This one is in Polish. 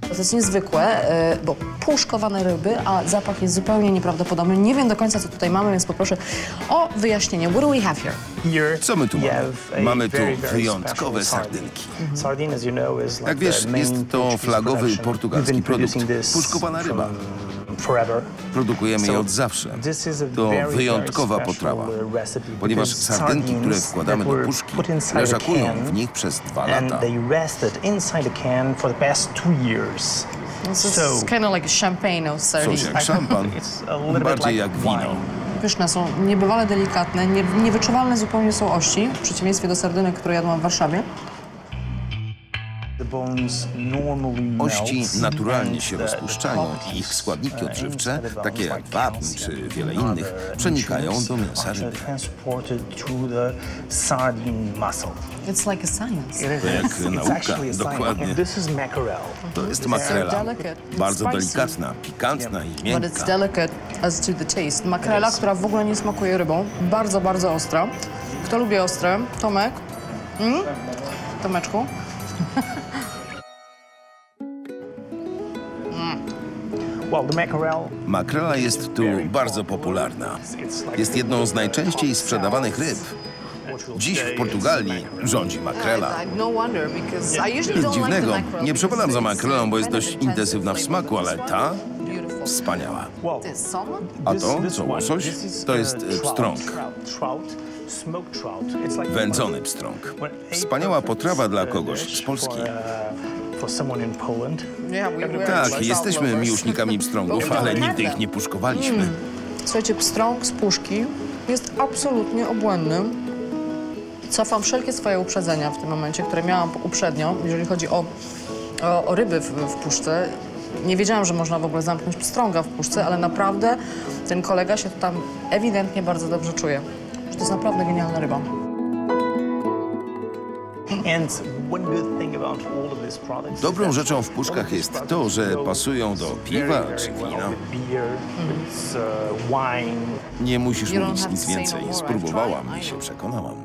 To jest niezwykłe, e, bo puszkowane ryby, a zapach jest zupełnie nieprawdopodobny. Nie wiem do końca, co tutaj mamy, więc poproszę o wyjaśnienie. What do we have here? Co my tu mamy? Mamy tu wyjątkowe sardynki. Like Jak wiesz, jest to flagowy portugalski produkt. producing this Puszkowana ryba. Produkujemy je od zawsze. To wyjątkowa potrawa, uh, ponieważ sardynki, które wkładamy do puszki, leżakują w nich przez dwa lata. Coś jak szampan, bardziej jak wino. Pyszne są, niebywale delikatne, nie, niewyczuwalne zupełnie są ości, w przeciwieństwie do sardynek, które jadłam w Warszawie. Normally Ości naturalnie się rozpuszczają i ich składniki uh, odżywcze, bones, takie jak wapń czy wiele innych, przenikają do mięsa ryby. To jak nauka, dokładnie. To jest makrela. Bardzo delikatna, pikantna i miękka. Makrela, która w ogóle nie smakuje rybą, bardzo, bardzo ostra. Kto lubi ostre? Tomek? Mm? Tomeczku? Makrela jest tu bardzo popularna. Jest jedną z najczęściej sprzedawanych ryb. Dziś w Portugalii rządzi makrela. No Nic dziwnego, nie przepadam za makrelą, bo jest dość intensywna w smaku, ale ta. Wspaniała. A to, co łosoś, to uh, jest e, pstrąg. Wędzony pstrąg. Wspaniała potrawa dla kogoś z Polski. Were Tak, jesteśmy miłośnikami pstrągów, ale nigdy ich nie puszkowaliśmy. Słuchajcie, pstrąg z puszki jest absolutnie obłędny. Cofam wszelkie swoje uprzedzenia w tym momencie, które miałam uprzednio, jeżeli chodzi o, o, o ryby w, w puszce. Nie wiedziałam, że można w ogóle zamknąć pstrąga w puszce, ale naprawdę ten kolega się tam ewidentnie bardzo dobrze czuje. Że to jest naprawdę genialna ryba. Dobrą rzeczą w puszkach jest to, że pasują do piwa czy wina. uh. Nie musisz mówić nic no więcej. Spróbowałam i się przekonałam.